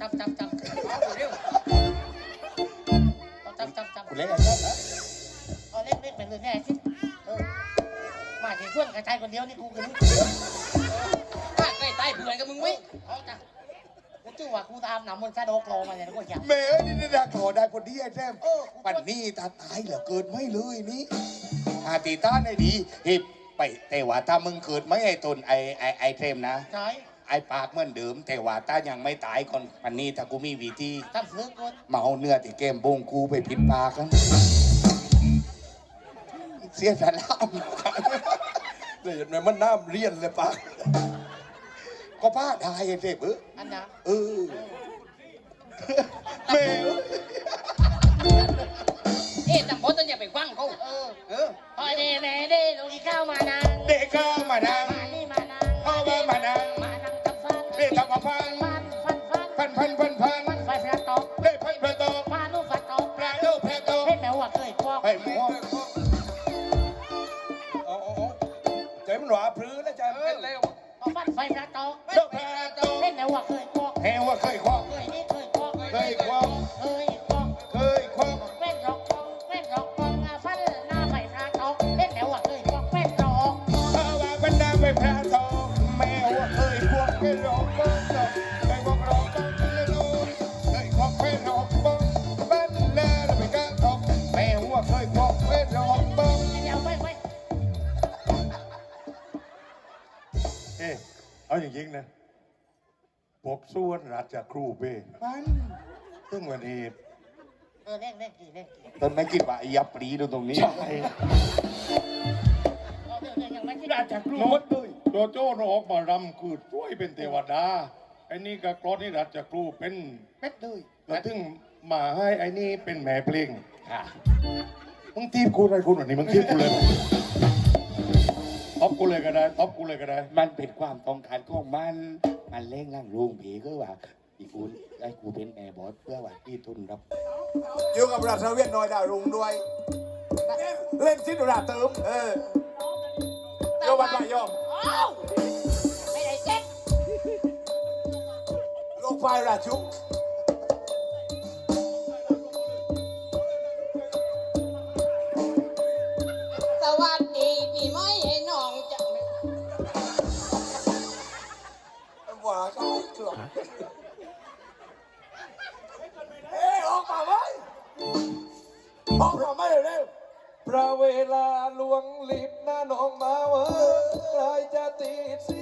จับจับจับเอาเร็วจับจับจับคุณเล่นอะไรนะเอาเล่นเล่นไปเลยแน่สิเออมาถึงช่วงกระจายคนเดียวนี่กูกันนี่ถ้าใกล้ตายเพื่อนกับมึงเว้เอาจ้ะกูจื้อว่ากูตามหนำมันซาโดกโลมาเนี่ยนะกูอยากแม่นี่นี่ดักขอได้คนดีไอ้แซมเออปันนี้ตาตายเหลือเกินไม่เลยนี่อาตีต้าในดีเฮ้ไปแต่ว่าถ้ามึงเกิดไม่ไอ้ตนไอ้ไอ้ไอ้เทมนะใช่ ไอ้ปากเหมือนเดิมแต่ว่าถ้ายังไม่ตายก่อนปันนี้ถ้ากูมีวิธีทำซื้อกูมาเอาเนื้อที่แก้มบงกูไปพิษปากกันเสียสารามเดี๋ยวนี้มันน้ำเรียนเลยปะก็ป้าได้ไอ้เทมเอออันนะเออแม่เอ้ยเอ๊ะจำบอสต้องอย่าไปฟังเขาเออเออพอเดแม่เด้ลงที่ข้าวมานัง นพันพันพันพันฟันไฟพระตกเด็กพันพันตปลาลูฟันตกปลาโลแพโตเห็นแมวว่าเคยกวอกไปหมอเอาเอาเอาใจมันหวาพลื้นนะใจมันเป็นแล้วเอาฟันไฟพระตกโลแพโตเห็นแมวว่าเคยกวอกแหวว่าเคยคว้าเคยนี่เคยกวอกเคยคว้าเคยกวอกเคยคว้าแว่นรอกกองแว่นรอกกองอาฟันหน้าไฟพระตกเห็นแมวว่าเคยกวอกแว่นรอกเพราะว่าบรรดาไปพระโตแม่ว่าเคยคว้าเคยร้องบ้องตกเคยบอกรอ เอ๊ะเอาอย่างยิ่งนะพวกส่วนราชครูเป้มันซึ่งวันนี้เออเล่นเล่นกี่เล่นกี่ตอนไม่คิดว่าไอ้ยับปรีดูตรงนี้เอาเรื่องเรื่องยังไม่คิดราชครูหมดเลยโจโจ้เราออกมารำคือช่วยเป็นเทวดาไอ้นี่ก็กรอนี่ราชครูเป็นเป็ดเลยแล้วถึงมาให้ไอ้นี่เป็นแม่เพลงค่ะมึงทีบกูอะไรคุณวันนี้มึงทีบกูเลยท็อป กูเลยก็ได้ท็อปกูเลยก็ได้ มันเป็นความต้องการของมัน มันเล่งร่างลุงผีก็ว่าอีกูไอ้กูเป็นแม่บอสเพื่อว่าที่ทุนรับ อยู่กับราชเวียนน้อยดาวรุงด้วย เล่นซิดราเติม เออโยบันมายอมอ้าวไม่ได้เจ็บลงไฟราชุก ก็กลบเอ้ยออกมาไว้ออกมาไม่เร็วพระเวลาลวงลิบหน้าน้องมาเวอใครจะตีสิ